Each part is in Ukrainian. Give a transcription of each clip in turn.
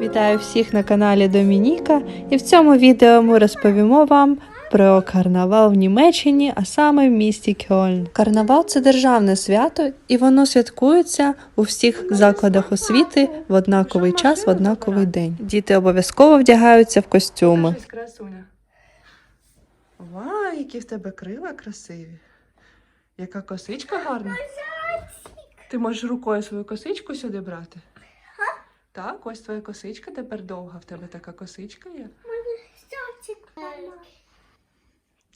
Вітаю всіх на каналі Домініка, і в цьому відео ми розповімо вам про карнавал в Німеччині, а саме в місті Кьольн. Карнавал це державне свято, і воно святкується у всіх закладах освіти в однаковий час, в однаковий день. Діти обов'язково вдягаються в костюми. красуня. Вау, які в тебе крила красиві. Яка косичка гарна. Ти можеш рукою свою косичку сюди брати? Так, ось твоя косичка тепер довга. В тебе така косичка є.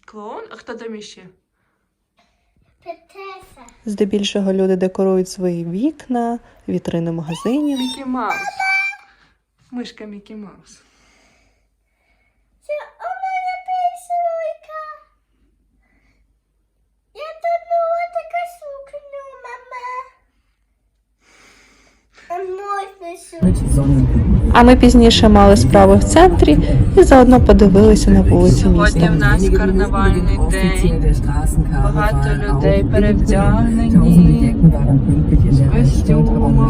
Клоун? А хто там іще? Петеса. Здебільшого люди декорують свої вікна, вітрини магазинів. Мікі Маус. Мишка Мікі Маус. Це у мене писулька. Я тут була така сукню, мама. А ми пізніше мали справи в центрі і заодно подивилися на вулиці міста. Сьогодні в нас карнавальний день. Багато людей перевдягнені костюмами.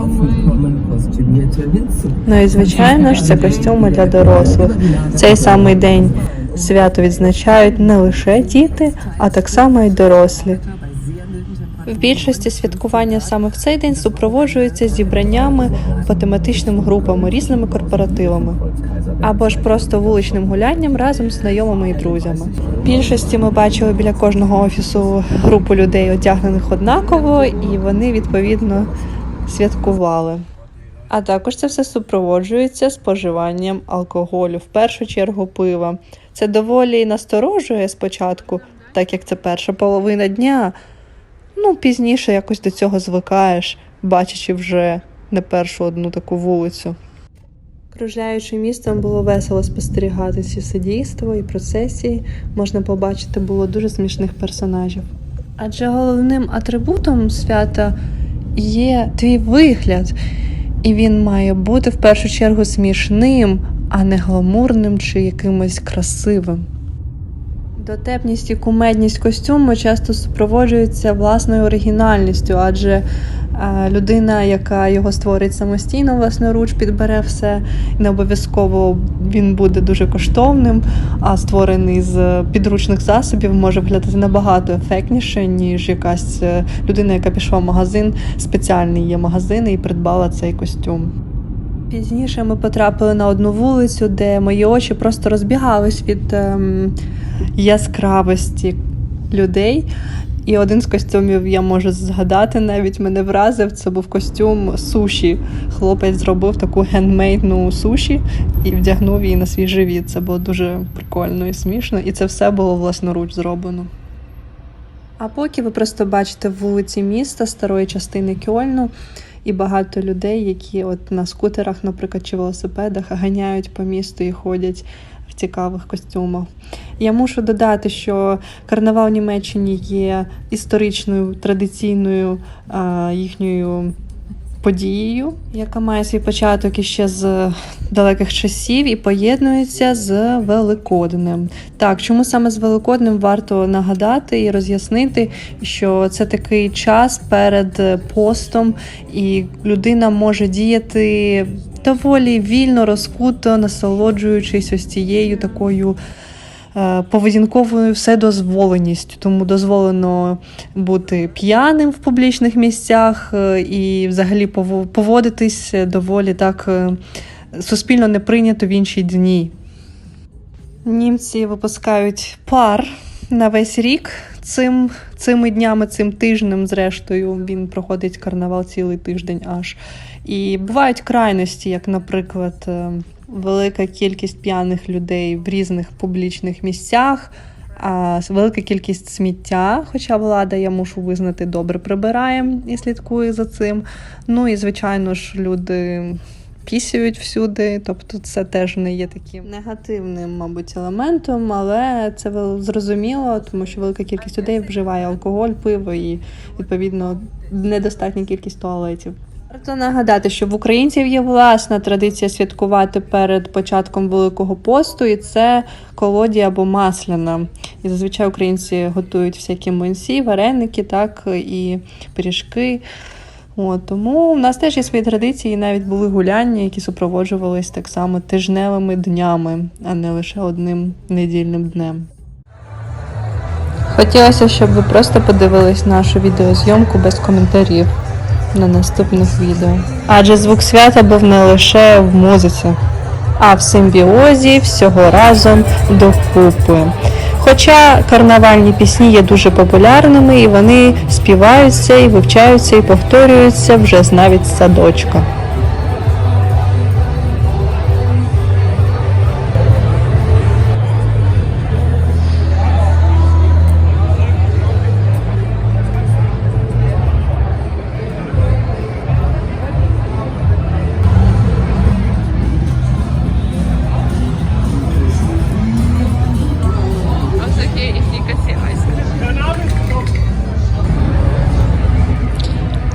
Ну і звичайно ж, це костюми для дорослих. Цей самий день свято відзначають не лише діти, а так само й дорослі. В більшості святкування саме в цей день супроводжуються зібраннями по тематичним групам, різними корпоративами або ж просто вуличним гулянням разом з знайомими і друзями. В більшості ми бачили біля кожного офісу групу людей, одягнених однаково, і вони відповідно святкували. А також це все супроводжується споживанням алкоголю, в першу чергу пива. Це доволі насторожує спочатку, так як це перша половина дня. Ну, пізніше якось до цього звикаєш, бачачи вже не першу одну таку вулицю. Кружляючи містом, було весело спостерігати ці все і процесії. Можна побачити було дуже смішних персонажів. Адже головним атрибутом свята є твій вигляд, і він має бути в першу чергу смішним, а не гламурним чи якимось красивим. Дотепність і кумедність костюму часто супроводжуються власною оригінальністю, адже е, людина, яка його створить самостійно, власноруч підбере все, не обов'язково він буде дуже коштовним, а створений з підручних засобів може виглядати набагато ефектніше, ніж якась е, людина, яка пішла в магазин, спеціальний є магазин і придбала цей костюм. Пізніше ми потрапили на одну вулицю, де мої очі просто розбігались від ем, яскравості людей. І один з костюмів я можу згадати, навіть мене вразив. Це був костюм суші. Хлопець зробив таку гендмейдну суші і вдягнув її на свій живіт. Це було дуже прикольно і смішно, і це все було власноруч зроблено. А поки ви просто бачите вулиці міста, старої частини Кьольну, і багато людей, які от на скутерах, наприклад, чи велосипедах ганяють по місту і ходять в цікавих костюмах. Я мушу додати, що карнавал в Німеччині є історичною традиційною а, їхньою подією, яка має свій початок іще з далеких часів і поєднується з Великоднем. Так, чому саме з Великоднем варто нагадати і роз'яснити, що це такий час перед постом, і людина може діяти доволі вільно, розкуто, насолоджуючись ось цією такою. Е, Поведінковою вседозволеністю, тому дозволено бути п'яним в публічних місцях е, і взагалі поводитись доволі так е, суспільно не прийнято в інші дні. Німці випускають пар на весь рік. Цим, цими днями, цим тижнем, зрештою, він проходить карнавал цілий тиждень аж. І бувають крайності, як, наприклад, велика кількість п'яних людей в різних публічних місцях, а велика кількість сміття, хоча влада, я мушу визнати, добре прибирає і слідкує за цим. Ну і, звичайно ж, люди пісяють всюди, тобто це теж не є таким негативним, мабуть, елементом, але це зрозуміло, тому що велика кількість людей вживає алкоголь, пиво і відповідно недостатня кількість туалетів. Варто нагадати, що в українців є власна традиція святкувати перед початком Великого посту, і це колоді або масляна. І зазвичай українці готують всякі млинці, вареники, так і пиріжки. От, тому в нас теж є свої традиції, і навіть були гуляння, які супроводжувались так само тижневими днями, а не лише одним недільним днем. Хотілося, щоб ви просто подивились нашу відеозйомку без коментарів на наступних відео. Адже звук свята був не лише в музиці, а в симбіозі всього разом докупи. Хоча карнавальні пісні є дуже популярними, і вони співаються, і вивчаються, і повторюються вже навіть з садочка.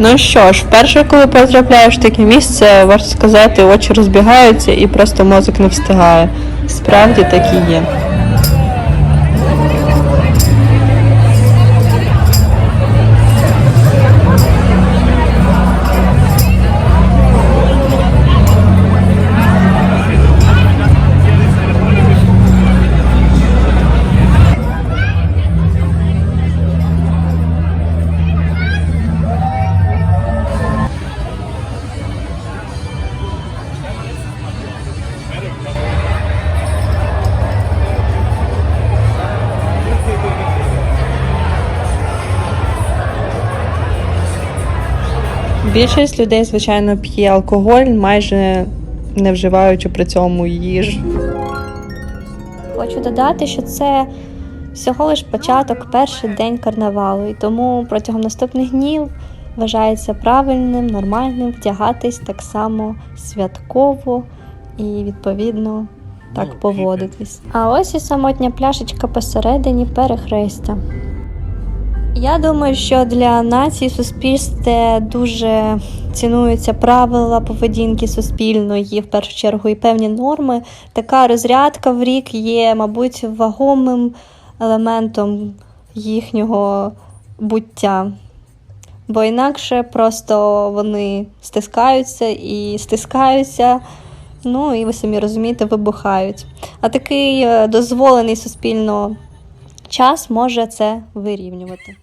Ну що ж, вперше, коли потрапляєш в таке місце, варто сказати, очі розбігаються і просто мозок не встигає. Справді так і є. Більшість людей, звичайно, п'є алкоголь, майже не вживаючи при цьому їжу. Хочу додати, що це всього лиш початок, перший день карнавалу, і тому протягом наступних днів вважається правильним, нормальним вдягатись так само святково і відповідно так поводитись. А ось і самотня пляшечка посередині перехрестя. Я думаю, що для нації суспільства дуже цінуються правила поведінки суспільної, в першу чергу, і певні норми. Така розрядка в рік є, мабуть, вагомим елементом їхнього буття. Бо інакше просто вони стискаються і стискаються, ну і ви самі розумієте, вибухають. А такий е, дозволений суспільно час може це вирівнювати.